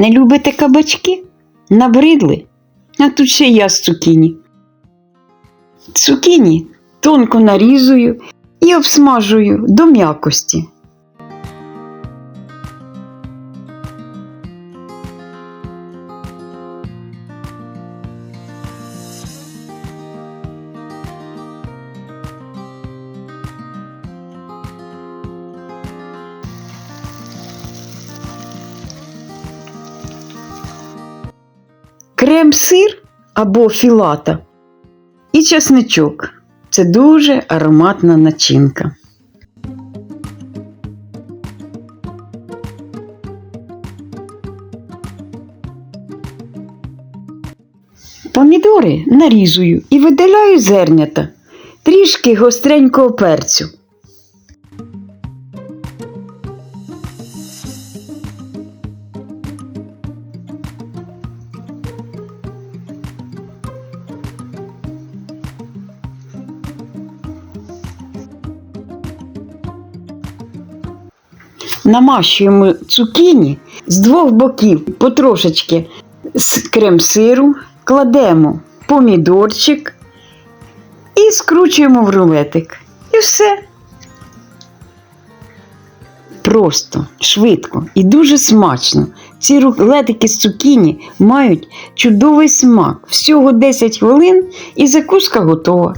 Не любите кабачки? Набридли? А тут ще я з цукіні. Цукіні тонко нарізую і обсмажую до м'якості. Крем-сир або філата і чесничок. Це дуже ароматна начинка. Помідори нарізую і видаляю зернята, трішки гостренького перцю. Намащуємо цукіні з двох боків потрошечки з крем-сиру, кладемо помідорчик і скручуємо в рулетик. І все. Просто, швидко і дуже смачно. Ці рулетики з цукіні мають чудовий смак. Всього 10 хвилин і закуска готова.